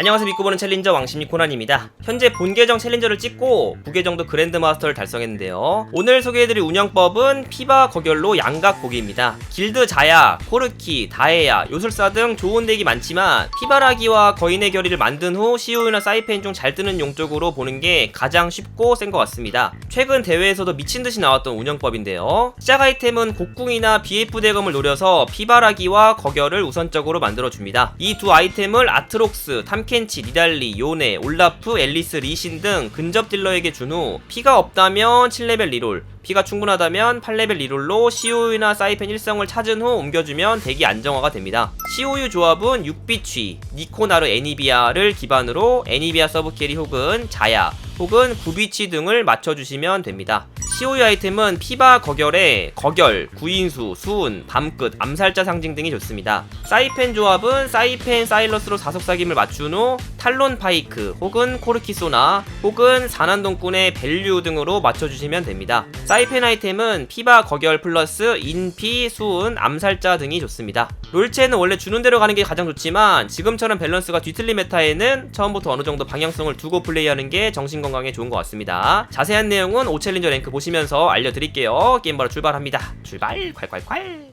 안녕하세요 믿고 보는 챌린저 왕심리 코난입니다. 현재 본 계정 챌린저를 찍고 부계정도 그랜드 마스터를 달성했는데요. 오늘 소개해드릴 운영법은 피바 거결로 양각 보기입니다. 길드 자야, 코르키, 다에야, 요술사 등 좋은 덱이 많지만 피바라기와 거인의 결의를 만든 후 시우유나 사이펜 중 잘 뜨는 용 쪽으로 보는 게 가장 쉽고 센 것 같습니다. 최근 대회에서도 미친듯이 나왔던 운영법인데요. 시작 아이템은 곡궁이나 BF 대검을 노려서 피바라기와 거결을 우선적으로 만들어줍니다. 이 두 아이템을 아트록스, 탐 켄치, 니달리, 요네, 올라프, 앨리스, 리신 등 근접 딜러에게 준 후 피가 없다면 7레벨 리롤, 피가 충분하다면 8레벨 리롤로 시오유나 사이펜 1성을 찾은 후 옮겨주면 덱이 안정화가 됩니다. 시오유 조합은 6비취, 니코나르 애니비아를 기반으로 애니비아 서브캐리 혹은 자야, 혹은 구비치 등을 맞춰주시면 됩니다. 시오유 아이템은 피바 거결에 거결, 구인수, 수운, 밤끝, 암살자 상징 등이 좋습니다. 사이펜 조합은 사이펜 사일러스로 사속삭임을 맞춘 후 탈론 파이크 혹은 코르키소나 혹은 사난동꾼의 밸류 등으로 맞춰주시면 됩니다. 사이펜 아이템은 피바 거결 플러스 인피, 수운, 암살자 등이 좋습니다. 롤체는 원래 주는 대로 가는 게 가장 좋지만 지금처럼 밸런스가 뒤틀린 메타에는 처음부터 어느 정도 방향성을 두고 플레이하는 게 정신 건강에 좋은 것 같습니다. 자세한 내용은 오챌린저 랭크 보시면 서 알려드릴게요. 게임 바로 출발합니다. 출발 콸콸콸.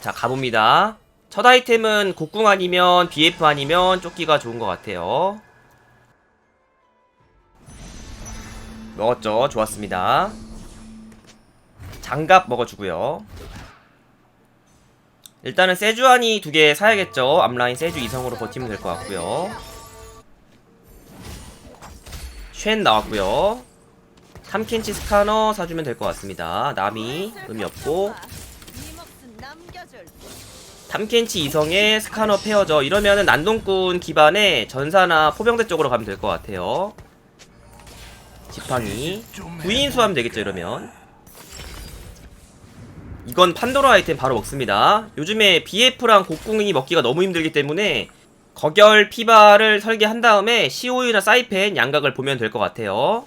자 가봅니다. 첫 아이템은 곡궁 아니면 BF 아니면 조끼가 좋은 것 같아요. 먹었죠. 좋았습니다. 장갑 먹어주고요. 일단은 세주안이 두 개 사야겠죠. 앞라인 세주 이성으로 버티면 될 것 같고요. 쉔 나왔고요. 탐켄치 스카너 사주면 될 것 같습니다. 남이 의미 없고 탐켄치 이성의 스카너 페어죠. 이러면은 난동꾼 기반의 전사나 포병대 쪽으로 가면 될 것 같아요. 지팡이 구인수 하면 되겠죠 이러면 이건 판도라 아이템 바로 먹습니다 요즘에 BF랑 곡궁이 먹기가 너무 힘들기 때문에 거결 피바를 설계한 다음에 COU나 사이펜 양각을 보면 될 것 같아요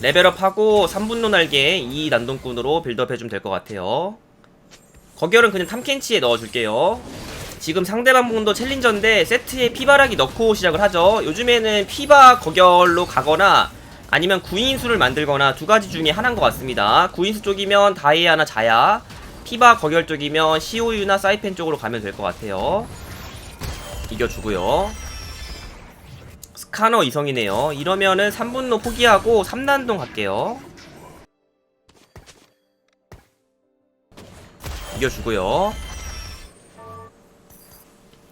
레벨업하고 3분노 날개 이 난동꾼으로 빌드업 해주면 될 것 같아요 거결은 그냥 탐켄치에 넣어줄게요 지금 상대방 분도 챌린저인데 세트에 피바라기 넣고 시작을 하죠 요즘에는 피바 거결로 가거나 아니면 구인수를 만들거나 두 가지 중에 하나인 것 같습니다. 구인수 쪽이면 다이아나 자야, 피바 거결 쪽이면 시오유나 사이펜 쪽으로 가면 될 것 같아요. 이겨주고요. 스카너 이성이네요. 이러면은 3분노 포기하고 3난동 갈게요. 이겨주고요.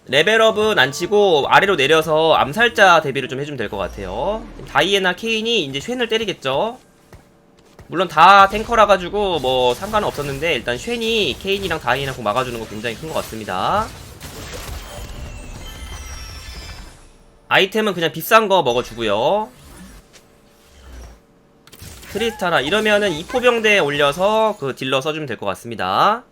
레벨업은 안 치고 아래로 내려서 암살자 대비를 좀 해주면 될 것 같아요. 다이애나 케인이 이제 쉔을 때리겠죠. 물론 다 탱커라 가지고 뭐 상관은 없었는데 일단 쉔이 케인이랑 다이애나 공 막아주는 거 굉장히 큰 것 같습니다. 아이템은 그냥 비싼 거 먹어주고요. 트리스타나 이러면은 이포병대에 올려서 그 딜러 써주면 될 것 같습니다.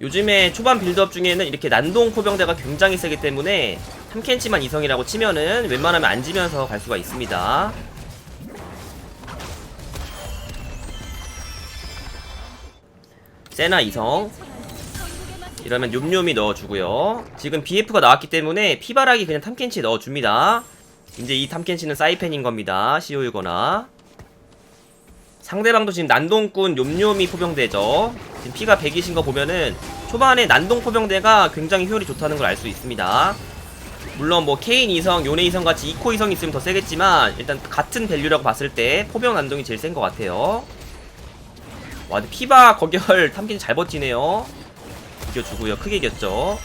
요즘에 초반 빌드업 중에는 이렇게 난동 포병대가 굉장히 세기 때문에 3캔치만 이성이라고 치면은 웬만하면 안 지면서 갈 수가 있습니다. 세나 이성 이러면 뇸뇸이 넣어주고요. 지금 BF가 나왔기 때문에 피바라기 그냥 탐켄치 넣어줍니다. 이제 이 탐켄치는 사이펜인 겁니다. CO유거나 상대방도 지금 난동꾼 뇸뇸이 포병대죠. 지금 피가 100이신 거 보면은 초반에 난동 포병대가 굉장히 효율이 좋다는 걸 알 수 있습니다. 물론 뭐 케인 이성, 요네 이성 같이 이코 이성 있으면 더 세겠지만 일단 같은 밸류라고 봤을 때 포병 난동이 제일 센 것 같아요. 와, 근데 피바 거결 탐켄이 잘 버티네요. 이겨주고요. 크게 이겼죠.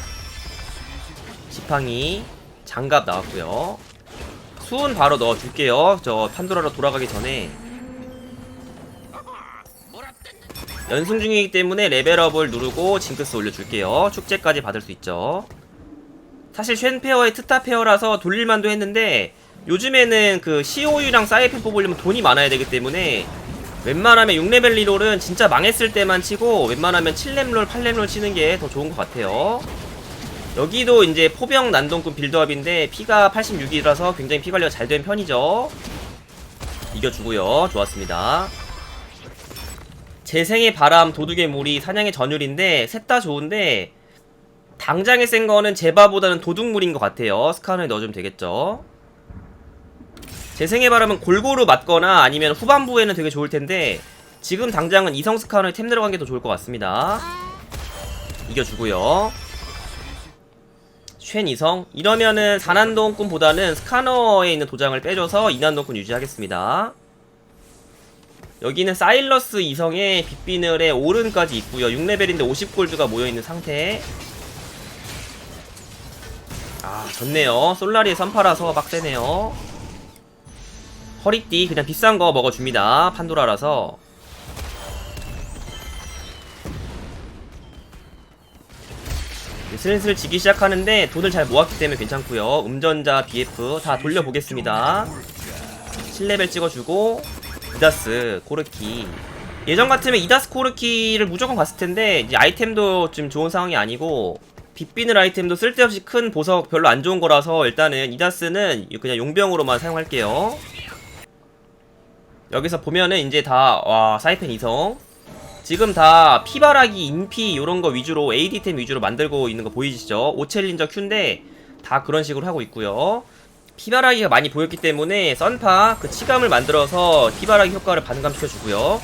지팡이, 장갑 나왔고요. 수은 바로 넣어줄게요. 저 판도라로 돌아가기 전에 연승 중이기 때문에 레벨업을 누르고 징크스 올려줄게요. 축제까지 받을 수 있죠. 사실 쉔 페어의 트타 페어라서 돌릴만도 했는데 요즘에는 그 COU랑 사이펜 뽑으려면 돈이 많아야 되기 때문에 웬만하면 6레벨 리롤은 진짜 망했을 때만 치고 웬만하면 7렙롤, 8렙롤 치는 게 더 좋은 것 같아요. 여기도 이제 포병 난동꾼 빌드업인데 피가 86이라서 굉장히 피 관리가 잘 된 편이죠. 이겨주고요. 좋았습니다. 재생의 바람, 도둑의 무리, 사냥의 전율인데 셋 다 좋은데 당장에 센 거는 제바보다는 도둑물인 것 같아요. 스카너에 넣어주면 되겠죠. 재생의 바람은 골고루 맞거나 아니면 후반부에는 되게 좋을 텐데 지금 당장은 이성 스카너에 템 들어간 게 더 좋을 것 같습니다. 이겨주고요. 쉔 이성 이러면은 4난동꾼보다는 스카너에 있는 도장을 빼줘서 2난동꾼 유지하겠습니다. 여기는 사일러스 이성의 빗비늘에 오른까지 있고요. 6레벨인데 50골드가 모여있는 상태. 아 좋네요. 솔라리에 선파라서 빡세네요. 허리띠 그냥 비싼 거 먹어줍니다. 판도라라서. 이제 슬슬 지기 시작하는데 돈을 잘 모았기 때문에 괜찮고요. 음전자, BF 다 돌려보겠습니다. 7레벨 찍어주고 이다스, 코르키 예전 같으면 이다스 코르키를 무조건 갔을 텐데 이제 아이템도 좀 좋은 상황이 아니고 빗비늘 아이템도 쓸데없이 큰 보석 별로 안 좋은 거라서 일단은 이다스는 그냥 용병으로만 사용할게요. 여기서 보면은 이제 다 와 사이펜 이성 지금 다 피바라기, 인피 요런 거 위주로 AD템 위주로 만들고 있는 거 보이시죠? 오챌린저 큐인데 다 그런 식으로 하고 있고요. 피바라기가 많이 보였기 때문에 썬파 그 치감을 만들어서 피바라기 효과를 반감시켜주고요.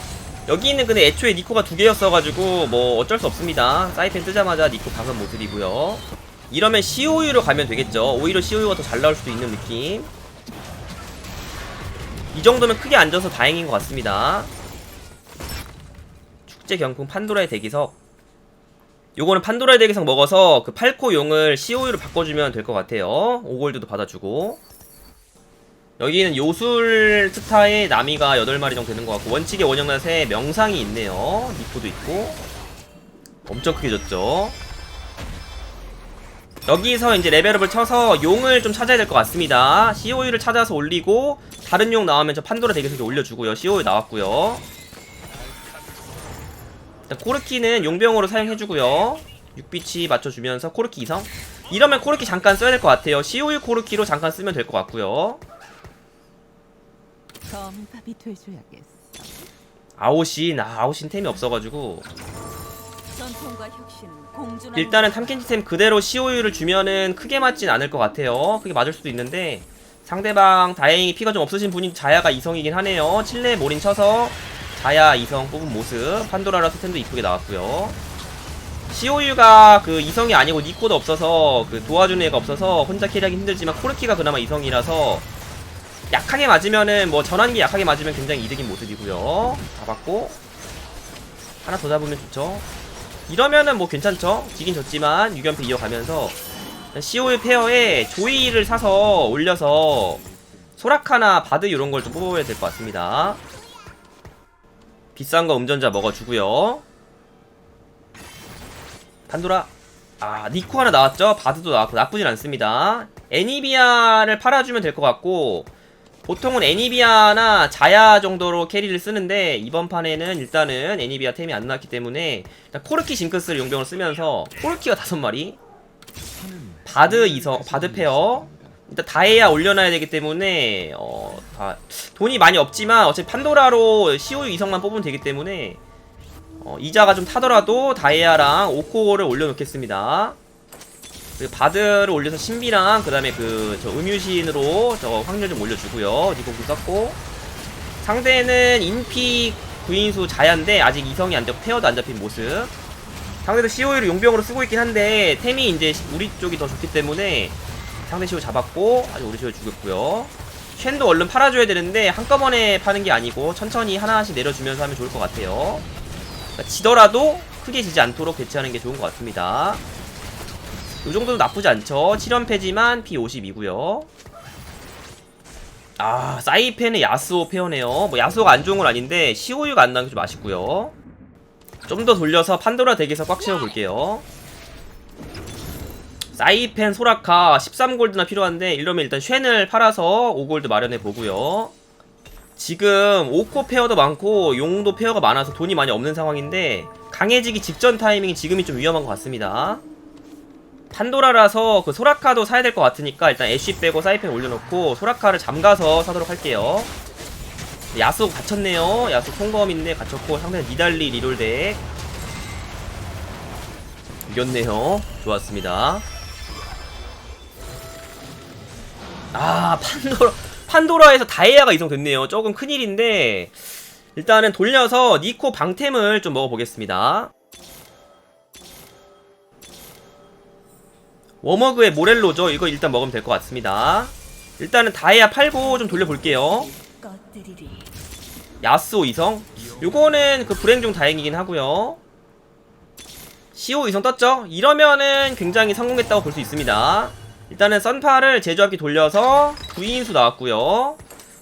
여기는 근데 애초에 니코가 두 개였어가지고 뭐 어쩔 수 없습니다. 사이펜 뜨자마자 니코 박은 모습이고요. 이러면 COU로 가면 되겠죠. 오히려 COU가 더 잘 나올 수도 있는 느낌. 이 정도면 크게 앉아서 다행인 것 같습니다. 축제 경품 판도라의 대기석. 요거는 판도라의 대기석 먹어서 그 팔코 용을 COU로 바꿔주면 될 것 같아요. 5골드도 받아주고. 여기는 요술 스타의 나미가 8마리 정도 되는 것 같고 원칙의 원형낫에 명상이 있네요. 니코도 있고. 엄청 크게 졌죠. 여기서 이제 레벨업을 쳐서 용을 좀 찾아야 될 것 같습니다. COU를 찾아서 올리고 다른 용 나오면 저 판도라 대기석에 올려주고요. COU 나왔고요. 일단 코르키는 용병으로 사용해주고요. 6비치 맞춰주면서 코르키 이성. 이러면 코르키 잠깐 써야 될 것 같아요. COU 코르키로 잠깐 쓰면 될 것 같고요. 아오신, 아, 아오신 템이 없어가지고 일단은 탐켄치템 그대로 COU를 주면은 크게 맞진 않을 것 같아요. 크게 맞을 수도 있는데 상대방 다행히 피가 좀 없으신 분이 자야가 이성이긴 하네요. 칠레 몰인 쳐서 자야 이성 뽑은 모습 판도라라 스탠도 이쁘게 나왔고요. COU가 그 이성이 아니고 니코도 없어서 그 도와주는 애가 없어서 혼자 캐리하기 힘들지만 코르키가 그나마 이성이라서 약하게 맞으면은 뭐 전환기 약하게 맞으면 굉장히 이득인 모습이고요. 잡았고 하나 더 잡으면 좋죠. 이러면은 뭐 괜찮죠? 지긴 졌지만 6연패 이어가면서 CO의 페어에 조이를 사서 올려서 소라카나 바드 이런 걸 좀 뽑아야 될 것 같습니다. 비싼 거 음전자 먹어주고요. 판도라. 아, 니코 하나 나왔죠? 바드도 나왔고 나쁘진 않습니다. 애니비아를 팔아주면 될 것 같고 보통은 애니비아나 자야 정도로 캐리를 쓰는데 이번 판에는 일단은 애니비아 템이 안 나왔기 때문에 코르키 징크스를 용병으로 쓰면서 코르키가 다섯 마리 바드 이성 바드 페어 일단 다이아 올려놔야 되기 때문에 어, 다 돈이 많이 없지만 어차피 판도라로 COU 이성만 뽑으면 되기 때문에 어, 이자가 좀 타더라도 다이아랑 오코를 올려놓겠습니다. 그리고 바드를 올려서 신비랑 그다음에 그 저 음유신으로 저 확률 좀 올려주고요. 니코구 썼고 상대는 인피 구인수 자야인데 아직 이성이 안 잡고 페어도 안 잡힌 모습. 상대도 COU를 용병으로 쓰고 있긴 한데 템이 이제 우리 쪽이 더 좋기 때문에 상대 COU 잡았고 아직 우리 COU 죽였고요. 쉔도 얼른 팔아줘야 되는데 한꺼번에 파는 게 아니고 천천히 하나씩 내려주면서 하면 좋을 것 같아요. 그러니까 지더라도 크게 지지 않도록 대처하는 게 좋은 것 같습니다. 이 정도도 나쁘지 않죠. 7연패지만 P52고요. 아, 사이펜의 야스오 페어네요. 뭐 야스오가 안 좋은 건 아닌데 COU가 안 나는 게좀 아쉽고요. 좀 더 돌려서 판도라 덱에서 꽉 채워볼게요. 사이펜 소라카 13골드나 필요한데 이러면 일단 쉔을 팔아서 5골드 마련해 보고요. 지금 오코 페어도 많고 용도 페어가 많아서 돈이 많이 없는 상황인데 강해지기 직전 타이밍이 지금이 좀 위험한 것 같습니다. 판도라라서 그 소라카도 사야 될 것 같으니까 일단 애쉬 빼고 사이펜 올려놓고 소라카를 잠가서 사도록 할게요. 야수 갇혔네요. 야수 송검인데 갇혔고 상대는 니달리 리롤덱 이겼네요. 좋았습니다. 아 판도라 판도라에서 다이아가 이성됐네요. 조금 큰일인데 일단은 돌려서 니코 방템을 좀 먹어보겠습니다. 워머그의 모렐로죠. 이거 일단 먹으면 될 것 같습니다. 일단은 다이아 팔고 좀 돌려볼게요. 야스오 이성? 요거는 그 불행 중 다행이긴 하고요. 시오 이성 떴죠? 이러면은 굉장히 성공했다고 볼 수 있습니다. 일단은 썬파를 제조합기 돌려서 구인수 나왔고요.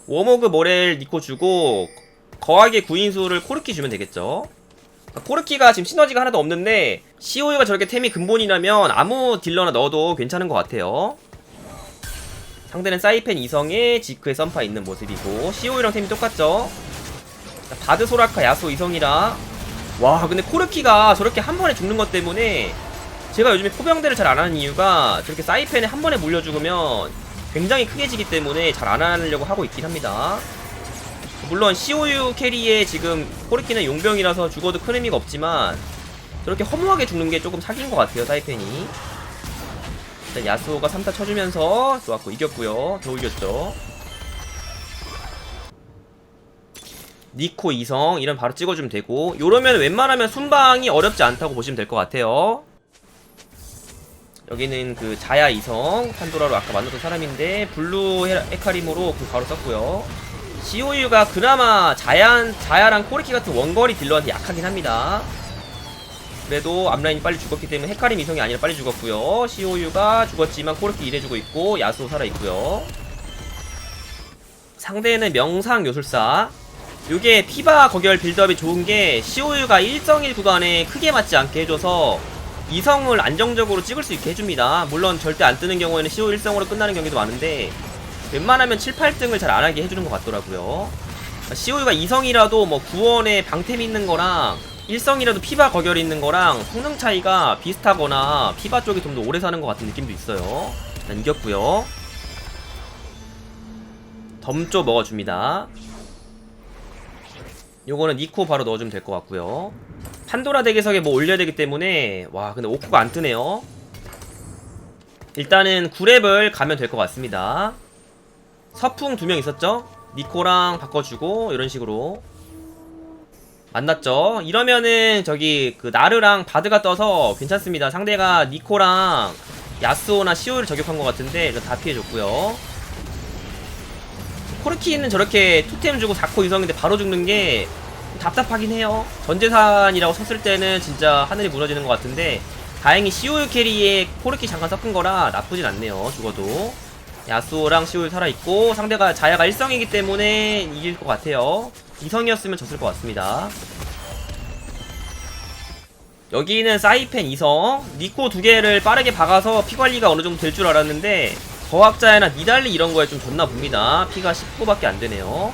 워모그 모렐 니코 주고 거하게 구인수를 코르키 주면 되겠죠. 그러니까 코르키가 지금 시너지가 하나도 없는데 시오유가 저렇게 템이 근본이라면 아무 딜러나 넣어도 괜찮은 것 같아요 상대는 사이펜 이성에 지크의 썬파 있는 모습이고 시오유랑 템이 똑같죠? 자, 바드 소라카 야수 이성이라. 와 근데 코르키가 저렇게 한 번에 죽는 것 때문에 제가 요즘에 포병대를 잘 안 하는 이유가 저렇게 사이펜에 한 번에 물려 죽으면 굉장히 크게 지기 때문에 잘 안 하려고 하고 있긴 합니다. 물론 COU 캐리에 지금 코르키는 용병이라서 죽어도 큰 의미가 없지만 저렇게 허무하게 죽는 게 조금 사기인 것 같아요 사이펜이 일단 야수호가 3타 쳐주면서 좋았고 이겼고요. 겨우 이겼죠. 니코 이성 이런 바로 찍어주면 되고 요러면 웬만하면 순방이 어렵지 않다고 보시면 될 것 같아요. 여기는 그 자야 이성 판도라로 아까 만났던 사람인데 블루 헤- 헤카림으로 그 바로 썼고요. COU가 그나마 자야, 자야랑 코르키 같은 원거리 딜러한테 약하긴 합니다 그래도 앞라인이 빨리 죽었기 때문에 헤카림 이성이 아니라 빨리 죽었고요 COU가 죽었지만 코르키 일해주고 있고 야수 살아있고요 상대는 명상 요술사 요게 피바 거결 빌드업이 좋은 게 COU가 1정일 구간에 크게 맞지 않게 해줘서 이성을 안정적으로 찍을 수 있게 해줍니다. 물론 절대 안 뜨는 경우에는 CO 1성으로 끝나는 경우도 많은데 웬만하면 7, 8등을 잘 안 하게 해주는 것 같더라고요. COU가 2성이라도 뭐 구원에 방템이 있는 거랑 1성이라도 피바 거결이 있는 거랑 성능 차이가 비슷하거나 피바 쪽이 좀 더 오래 사는 것 같은 느낌도 있어요. 일단 이겼고요. 덤조 먹어줍니다. 요거는 니코 바로 넣어주면 될 것 같고요 판도라 덱에서에 뭐 올려야 되기 때문에 와 근데 오쿠가 안 뜨네요 일단은 9랩을 가면 될 것 같습니다 서풍 두 명 있었죠? 니코랑 바꿔주고 이런 식으로 만났죠? 이러면은 저기 그 나르랑 바드가 떠서 괜찮습니다 상대가 니코랑 야스오나 시오를 저격한 것 같은데 이거 다 피해줬고요 코르키는 저렇게 투템 주고 4코 이성인데 바로 죽는 게 답답하긴 해요. 전재산이라고 쳤을 때는 진짜 하늘이 무너지는 것 같은데 다행히 시오유 캐리에 코르키 잠깐 섞은 거라 나쁘진 않네요. 죽어도 야수랑 시오유 살아있고 상대가 자야가 1성이기 때문에 이길 것 같아요. 2성이었으면 졌을 것 같습니다. 여기는 사이펜 2성 니코 두 개를 빠르게 박아서 피 관리가 어느 정도 될 줄 알았는데 거학자야나 니달리 이런 거에 좀 졌나 봅니다. 피가 19밖에 안 되네요.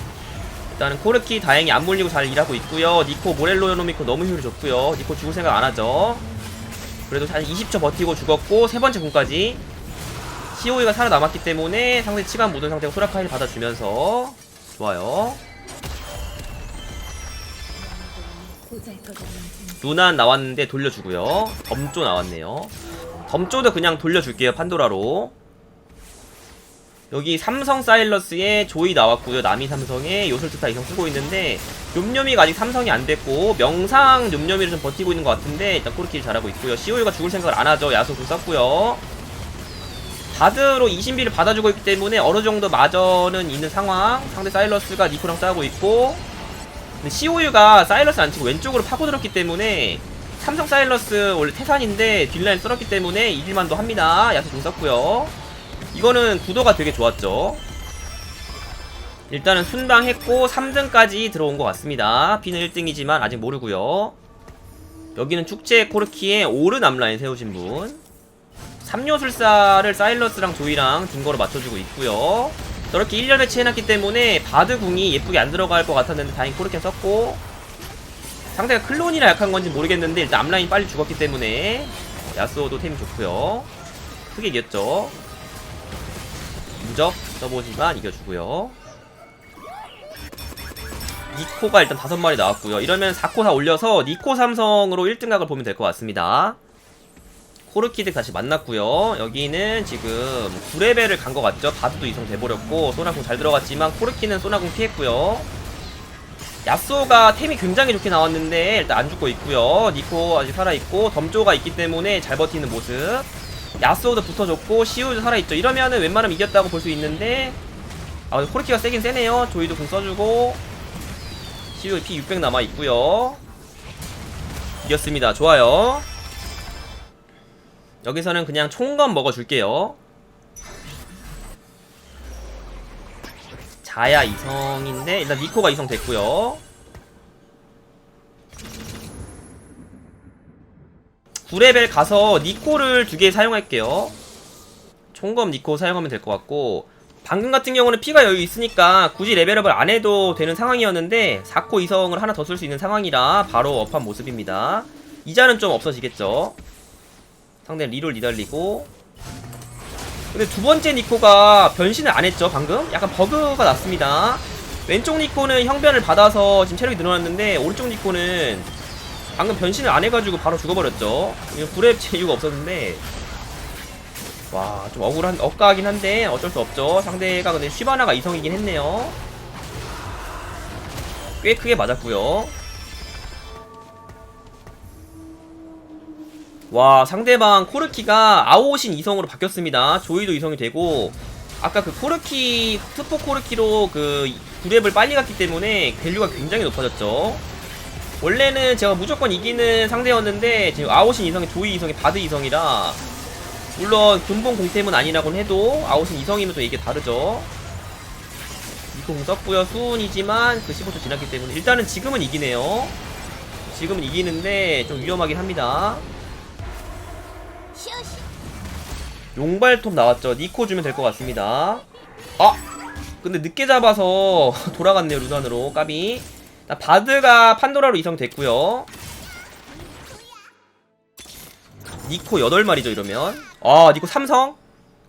일단은 코르키 다행히 안 물리고 잘 일하고 있고요. 니코 모렐로 요노미코 너무 효율이 좋고요. 니코 죽을 생각 안 하죠. 그래도 한 20초 버티고 죽었고 세 번째 공까지 COE가 살아남았기 때문에 상대 치간 모든 상태가 소라카일 받아주면서 좋아요. 누난 나왔는데 돌려주고요. 덤조 나왔네요. 덤조도 그냥 돌려줄게요. 판도라로. 여기 삼성 사일러스에 조이 나왔고요. 남이 삼성에 요술투타 이성 쓰고 있는데 욤욤이가 아직 삼성이 안 됐고 명상 욤욤이를 좀 버티고 있는 것 같은데 일단 코르키를 잘하고 있고요. 시오유가 죽을 생각을 안 하죠. 야수 군 썼고요. 바드로 이신비를 받아주고 있기 때문에 어느 정도 마저는 있는 상황. 상대 사일러스가 니코랑 싸우고 있고 COU가 사일러스 안 치고 왼쪽으로 파고들었기 때문에 삼성 사일러스 원래 태산인데 딜라인 썰었기 때문에 이길만도 합니다. 야수 좀 썼고요. 이거는 구도가 되게 좋았죠. 일단은 순방했고 3등까지 들어온 것 같습니다. 비는 1등이지만 아직 모르고요. 여기는 축제 코르키에 오른 앞라인 세우신 분. 삼요술사를 사일러스랑 조이랑 딩거로 맞춰주고 있고요. 저렇게 1년 배치해놨기 때문에 바드 궁이 예쁘게 안 들어갈 것 같았는데 다행히 코르키 썼고 상대가 클론이라 약한 건지 모르겠는데 일단 앞라인 빨리 죽었기 때문에 야스오도 템이 좋고요. 크게 이겼죠. 무적 써보지만 이겨주고요. 니코가 일단 다섯 마리 나왔고요. 이러면 4코 다 올려서 니코 삼성으로 1등각을 보면 될 것 같습니다. 코르키드 다시 만났고요. 여기는 지금 9레벨을 간 것 같죠. 바드도 이성 돼버렸고 소나궁 잘 들어갔지만 코르키는 소나궁 피했고요. 야쏘가 템이 굉장히 좋게 나왔는데 일단 안 죽고 있고요. 니코 아직 살아있고 덤조가 있기 때문에 잘 버티는 모습. 야쏘도 붙어줬고 시우도 살아있죠. 이러면은 웬만하면 이겼다고 볼 수 있는데 아 코르키가 세긴 세네요. 조이도 공 써주고 시우 P600 남아있고요. 이겼습니다. 좋아요. 여기서는 그냥 총검 먹어줄게요. 자야 이성인데 일단 니코가 이성 됐고요. 9레벨 가서 니코를 두 개 사용할게요. 총검 니코 사용하면 될 것 같고 방금 같은 경우는 피가 여유 있으니까 굳이 레벨업을 안 해도 되는 상황이었는데 4코 이성을 하나 더 쓸 수 있는 상황이라 바로 업한 모습입니다. 이자는 좀 없어지겠죠. 상대는 리롤 니달리고. 근데 두 번째 니코가 변신을 안 했죠 방금? 약간 버그가 났습니다. 왼쪽 니코는 형변을 받아서 지금 체력이 늘어났는데 오른쪽 니코는 방금 변신을 안 해가지고 바로 죽어버렸죠. 이거 불의 이유가 없었는데. 와 좀 억울한 억까하긴 한데 어쩔 수 없죠. 상대가 근데 쉬바나가 이성이긴 했네요. 꽤 크게 맞았고요 와 상대방 코르키가 아오신 이성으로 바뀌었습니다. 조이도 이성이 되고 아까 그 코르키 트포 코르키로 그 9렙을 빨리 갔기 때문에 밸류가 굉장히 높아졌죠. 원래는 제가 무조건 이기는 상대였는데 지금 아오신 이성이 조이 이성이 바드 이성이라 물론 근본 공템은 아니라고는 해도 아오신 이성이면 또 이게 다르죠. 이공 썼고요. 수운이지만 그 15초 지났기 때문에 일단은 지금은 이기네요. 지금은 이기는데 좀 위험하긴 합니다 용발톱 나왔죠. 니코 주면 될 것 같습니다. 아! 근데 늦게 잡아서 돌아갔네요, 루단으로. 까비. 자, 바드가 판도라로 이성됐고요. 니코 8마리죠, 이러면. 아, 니코 삼성?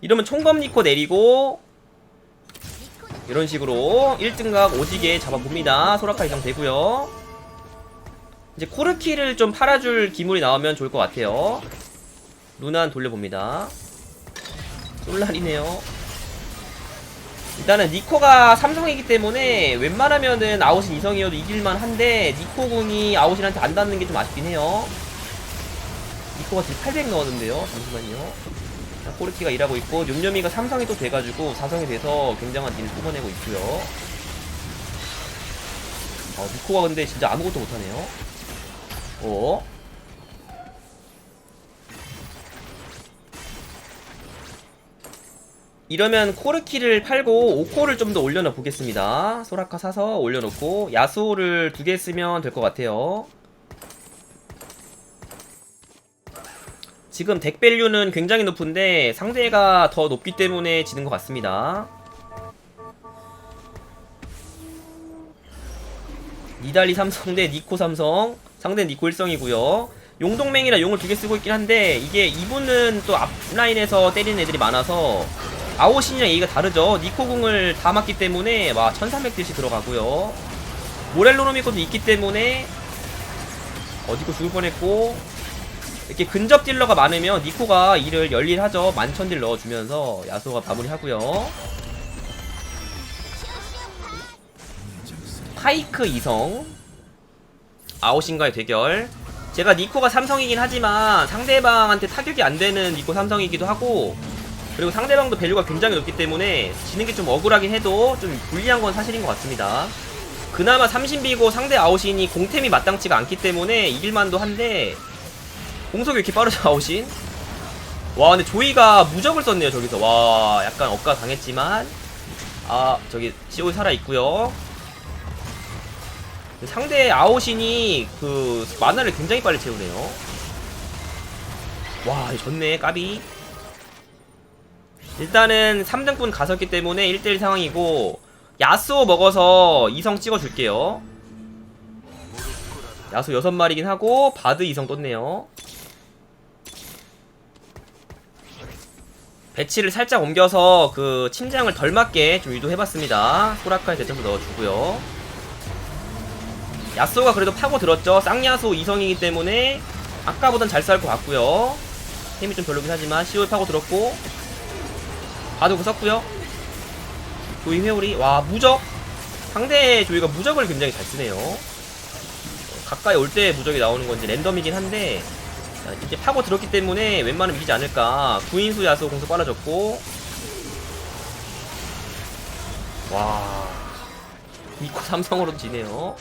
이러면 총검 니코 내리고 이런 식으로 1등각 오지게 잡아봅니다. 소라카 이상 되고요. 이제 코르키를 좀 팔아줄 기물이 나오면 좋을 것 같아요. 루난 돌려봅니다. 솔라리네요. 일단은 니코가 삼성이기 때문에 웬만하면은 아웃인 이성이어도 이길만 한데 니코 궁이 아웃이한테 안 닿는 게 좀 아쉽긴 해요. 니코가 지금 800 넣었는데요. 잠시만요. 자, 코르키가 일하고 있고 뇸뇸이가 삼성이 또 돼가지고 사성이 돼서 굉장한 딜을 뿜어내고 있고요. 어, 니코가 근데 진짜 아무것도 못하네요. 어? 이러면 코르키를 팔고 5코를 좀 더 올려놔 보겠습니다. 소라카 사서 올려놓고 야수를 두 개 쓰면 될 것 같아요. 지금 덱 밸류는 굉장히 높은데 상대가 더 높기 때문에 지는 것 같습니다. 니달리 삼성 대 니코 삼성 상대 니코 1성이고요 용동맹이라 용을 두 개 쓰고 있긴 한데 이게 이분은 또 앞라인에서 때리는 애들이 많아서 아오신이랑 얘기가 다르죠. 니코궁을 다 맞기 때문에 와 1300딜씩 들어가고요. 모렐로노미코도 있기 때문에 어디고 죽을 뻔했고 이렇게 근접 딜러가 많으면 니코가 일을 열일하죠. 만천딜 넣어주면서 야소가 마무리하고요. 파이크 이성. 아오신과의 대결. 제가 니코가 삼성이긴 하지만 상대방한테 타격이 안 되는 니코 삼성이기도 하고 그리고 상대방도 밸류가 굉장히 높기 때문에 지는 게 좀 억울하긴 해도 좀 불리한 건 사실인 것 같습니다. 그나마 삼신비고 상대 아웃신이 공템이 마땅치가 않기 때문에 이길만도 한데 공속이 이렇게 빠르죠 아웃신? 와 근데 조이가 무적을 썼네요 저기서 와 약간 억까 당했지만 아 저기 시오이 살아있고요 상대 아오신이 그 만화를 굉장히 빨리 채우네요. 와, 좋네, 까비. 일단은 3등분 갔었기 때문에 1대1 상황이고 야스오 먹어서 2성 찍어줄게요. 야수 6마리긴 하고 바드 2성 떴네요. 배치를 살짝 옮겨서 그 침장을 덜 맞게 좀 유도해봤습니다. 소라카에 대처서 넣어주고요. 야쏘가 그래도 파고 들었죠. 쌍야소 이성이기 때문에 아까보단 잘 싸울 것 같고요. 힘이 좀 별로긴 하지만 시오에 파고 들었고 바둑을 썼고요. 조이 회오리 와 무적 상대 조이가 무적을 굉장히 잘 쓰네요. 어, 가까이 올 때 무적이 나오는 건지 랜덤이긴 한데 자, 이제 파고 들었기 때문에 웬만하면 이기지 않을까. 구인수 야수 공수 빨라졌고 와 이코 삼성으로 지네요.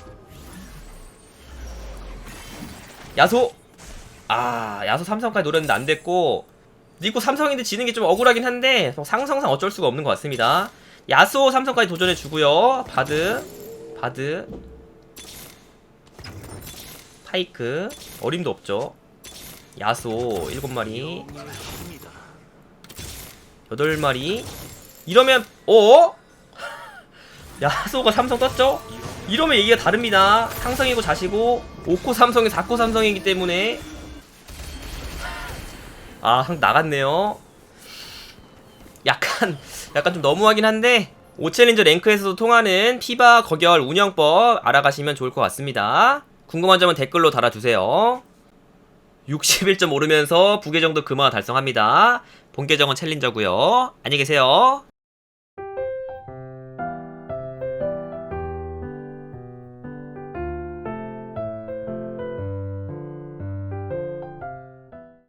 야소 아 야소 삼성까지 노렸는데 안 됐고 니코 삼성인데 지는 게 좀 억울하긴 한데 상성상 어쩔 수가 없는 것 같습니다. 야소 삼성까지 도전해 주고요. 바드 바드 파이크 어림도 없죠. 야소 7마리 8마리 이러면 어? 야소가 삼성 떴죠? 이러면 얘기가 다릅니다. 상성이고 자시고 5코 삼성이 4코 삼성이기 때문에 아, 상 나갔네요. 약간 약간 좀 너무하긴 한데 5챌린저 랭크에서도 통하는 피바 거결 운영법 알아가시면 좋을 것 같습니다. 궁금한 점은 댓글로 달아주세요. 61점 오르면서 부계정도 금화 달성합니다. 본계정은 챌린저고요. 안녕히 계세요.